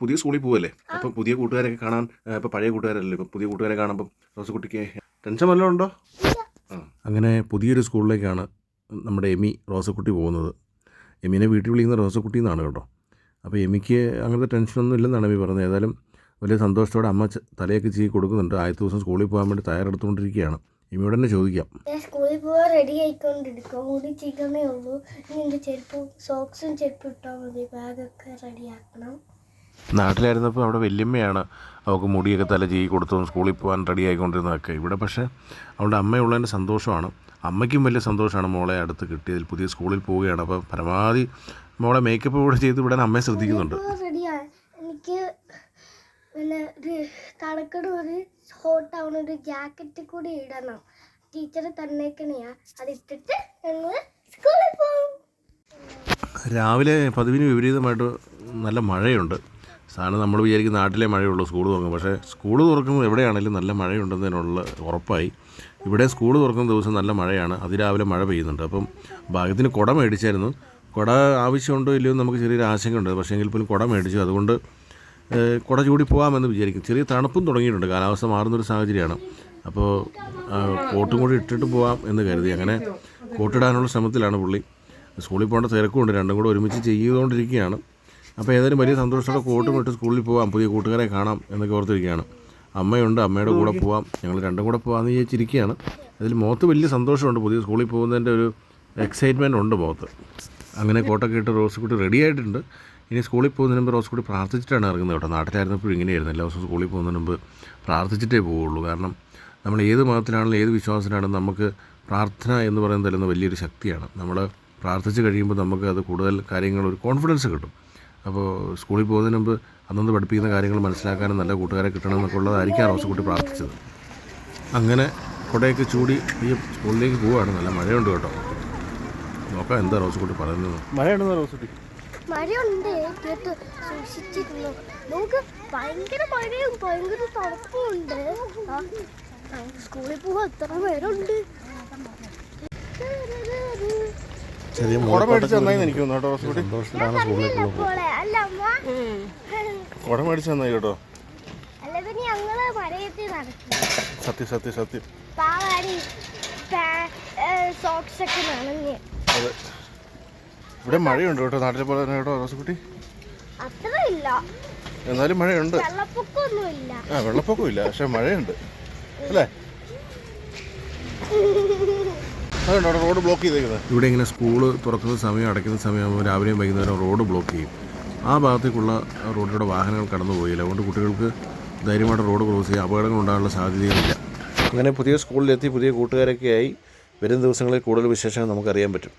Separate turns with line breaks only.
പുതിയ സ്കൂളിൽ പോവല്ലേ? അപ്പം പുതിയ കൂട്ടുകാരൊക്കെ കാണാൻ ഇപ്പൊ പഴയ കൂട്ടുകാരല്ലേ? ഇപ്പം പുതിയ കൂട്ടുകാരെ കാണുമ്പം റോസക്കുട്ടിക്ക് ടെൻഷൻ വല്ലതും ഉണ്ടോ? അങ്ങനെ പുതിയൊരു സ്കൂളിലേക്കാണ് നമ്മുടെ എമി റോസക്കുട്ടി പോകുന്നത്. എമിനെ വീട്ടിൽ വിളിക്കുന്ന റോസക്കുട്ടി എന്നാണ് കേട്ടോ. അപ്പോൾ എമിക്ക് അങ്ങനത്തെ ടെൻഷനൊന്നും ഇല്ലെന്നാണ് എമി പറഞ്ഞത്. ഏതായാലും വലിയ സന്തോഷത്തോടെ അമ്മ തലയൊക്കെ ചെയ്ത് കൊടുക്കുന്നുണ്ട്. ആദ്യത്തെ ദിവസം സ്കൂളിൽ പോകാൻ വേണ്ടി തയ്യാറെടുത്തുകൊണ്ടിരിക്കുകയാണ്. എമിയോട് തന്നെ ചോദിക്കാം.
സ്കൂളിൽ പോകാൻ റെഡി ആയിക്കൊണ്ടിരിക്കും കൂടി ചെയ്യണേ ഉള്ളൂ. ഇനി എന്റെ ചെരുപ്പും സോക്സും ചെരുപ്പും ഇട്ടാൽ മതി. ബാഗൊക്കെ റെഡി ആക്കണം.
നാട്ടിലായിരുന്നപ്പോൾ അവിടെ വല്യമ്മയാണ് അവൾക്ക് മുടിയൊക്കെ തല ചെയ്യി കൊടുത്തതും സ്കൂളിൽ പോകാൻ റെഡി ആയിക്കൊണ്ടിരുന്നതൊക്കെ. ഇവിടെ പക്ഷേ അവളുടെ അമ്മയുള്ളതിന്റെ സന്തോഷമാണ്. അമ്മയ്ക്കും വലിയ സന്തോഷമാണ് മോളെ അടുത്ത് കിട്ടിയതിൽ. പുതിയ സ്കൂളിൽ പോവുകയാണ്. അപ്പോൾ പരമാവധി മോളെ മേക്കപ്പ് കൂടെ ചെയ്ത് വിടാൻ അമ്മയെ ശ്രദ്ധിക്കുന്നുണ്ട്.
എനിക്ക് ഒരു ഒരു ഹോട്ട് ആവുന്ന ഒരു ജാക്കറ്റ് കൂടി ഇടണം. ടീച്ചർ തന്നേക്കണെയാ. അതിട്ടിട്ട് ഞങ്ങൾ സ്കൂളിൽ പോകും.
രാവിലെ പതിവിന് വിപരീതമായിട്ട് നല്ല മഴയുണ്ട്. സാധനം നമ്മൾ വിചാരിക്കും നാട്ടിലെ മഴയുള്ളൂ സ്കൂൾ തുറക്കും. പക്ഷേ സ്കൂൾ തുറക്കുമ്പോൾ എവിടെയാണെങ്കിലും നല്ല മഴയുണ്ടെന്നതിനുള്ള ഉറപ്പായി. ഇവിടെ സ്കൂൾ തുറക്കുന്ന ദിവസം നല്ല മഴയാണ്. അതിരാവിലെ മഴ പെയ്യുന്നുണ്ട്. അപ്പം ഭാഗ്യത്തിന് കുട മേടിച്ചായിരുന്നു. കുട ആവശ്യമുണ്ടോ ഇല്ലയോ എന്ന് നമുക്ക് ചെറിയൊരു ആശങ്കയുണ്ട്. പക്ഷേ എങ്കിൽ പോലും കുട മേടിച്ചു. അതുകൊണ്ട് കുട ചൂടി പോകാമെന്ന് വിചാരിക്കും. ചെറിയ തണുപ്പും തുടങ്ങിയിട്ടുണ്ട്. കാലാവസ്ഥ മാറുന്നൊരു സാഹചര്യമാണ്. അപ്പോൾ കോട്ടും കൂടി ഇട്ടിട്ട് പോകാം എന്ന് കരുതി. അങ്ങനെ കോട്ടിടാനുള്ള ശ്രമത്തിലാണ് പുള്ളി. സ്കൂളിൽ പോകേണ്ട തിരക്കുമുണ്ട് രണ്ടും കൂടെ ഒരുമിച്ച് ചെയ്തുകൊണ്ടിരിക്കുകയാണ്. അപ്പോൾ ഏതായാലും വലിയ സന്തോഷത്തോടെ കോട്ടും ഇട്ട് സ്കൂളിൽ പോകാം പുതിയ കൂട്ടുകാരെ കാണാം എന്നൊക്കെ ഓർത്തിരിക്കുകയാണ്. അമ്മയുണ്ട് അമ്മയുടെ കൂടെ പോവാം. ഞങ്ങൾ രണ്ടും കൂടെ പോകാമെന്ന് വിചാരിച്ചിരിക്കുകയാണ്. അതിൽ മുഖത്ത് വലിയ സന്തോഷമുണ്ട്. പുതിയ സ്കൂളിൽ പോകുന്നതിന്റെ ഒരു എക്സൈറ്റ്മെന്റ് ഉണ്ട് മുഖത്ത് അങ്ങനെ കോട്ടൊക്കെ ഇട്ട് റോസ്കുട്ടി റെഡി ആയിട്ടുണ്ട്. ഇനി സ്കൂളിൽ പോകുന്നതിന് മുമ്പ് റോസ്കുട്ടി പ്രാർത്ഥിച്ചിട്ടാണ് ഇറങ്ങുന്നത് കേട്ടോ. നാട്ടിലായിരുന്നപ്പോഴും ഇങ്ങനെയായിരുന്നു. എല്ലാ ദിവസവും സ്കൂളിൽ പോകുന്നതിന് മുമ്പ് പ്രാർത്ഥിച്ചിട്ടേ പോവുള്ളൂ. കാരണം നമ്മൾ ഏത് മതത്തിലാണെങ്കിലും ഏത് വിശ്വാസത്തിലാണെങ്കിലും നമുക്ക് പ്രാർത്ഥന എന്ന് പറയുന്നത് തരുന്ന വലിയൊരു ശക്തിയാണ്. നമ്മൾ പ്രാർത്ഥിച്ച് കഴിയുമ്പോൾ നമുക്ക് അത് കൂടുതൽ കാര്യങ്ങൾ ഒരു കോൺഫിഡൻസ് കിട്ടും. അപ്പോൾ സ്കൂളിൽ പോകുന്നതിന് മുമ്പ് അന്നന്ന് പഠിപ്പിക്കുന്ന കാര്യങ്ങൾ മനസ്സിലാക്കാനും നല്ല കൂട്ടുകാരെ കിട്ടണം എന്നൊക്കെ ആ റോസക്കുട്ടി പ്രാർത്ഥിച്ചത്. അങ്ങനെ കുടയൊക്കെ ചൂടി ഈ സ്കൂളിലേക്ക് പോവുകയാണ്. നല്ല മഴയുണ്ട് കേട്ടോ. നോക്കാം എന്താ റോസക്കുട്ടി പറയുന്നത്. മഴയുണ്ടെന്നോ റോസക്കുട്ടി?
മഴയുണ്ട്. കേട്ട് സൂക്ഷിച്ചിരുന്നു. നമുക്ക് ഭയങ്കര മഴയും ഭയങ്കര തണുപ്പും ഉണ്ട്. സ്കൂളിൽ പോകാൻ എത്ര പേരുണ്ട്
ചെറിയ
കുട മേടിച്ച് തന്നായി എനിക്ക് തോന്നുന്നു കേട്ടോ
സന്തോഷത്തിലാണ് സ്കൂളിലേക്ക്
അല്ല അമ്മ.
കുട മേടിച്ച് തന്നായി കേട്ടോ. സത്യം സത്യം സത്യം.
പാവാടി സോക്സ് ഒക്കെ നനഞ്ഞ്.
അതെ. ഇവിടെ മഴയുണ്ട് കേട്ടോ നാട്ടിലെ പോലെ തന്നെ കേട്ടോ റോസക്കുട്ടി എന്നാലും മഴയുണ്ട്. ആ വെള്ളപ്പൊക്കമില്ല പക്ഷെ മഴയുണ്ട്. അല്ലേ? റോഡ് ബ്ലോക്ക് ചെയ്തേക്കുന്നത്.
ഇവിടെ ഇങ്ങനെ സ്കൂൾ തുറക്കുന്ന സമയം അടയ്ക്കുന്ന സമയമാകുമ്പോൾ രാവിലെയും വൈകുന്നേരം റോഡ് ബ്ലോക്ക് ചെയ്യും. ആ ഭാഗത്തേക്കുള്ള റോഡിലൂടെ വാഹനങ്ങൾ കടന്നു പോയില്ല. അതുകൊണ്ട് കുട്ടികൾക്ക് ധൈര്യമായിട്ട് റോഡ് ക്രോസ് ചെയ്യാൻ അപകടങ്ങൾ ഉണ്ടാകാനുള്ള സാധ്യതയുമില്ല. അങ്ങനെ പുതിയ സ്കൂളിലെത്തി പുതിയ കൂട്ടുകാരൊക്കെ ആയി വരും ദിവസങ്ങളിൽ കൂടുതൽ വിശേഷങ്ങൾ നമുക്കറിയാൻ പറ്റും.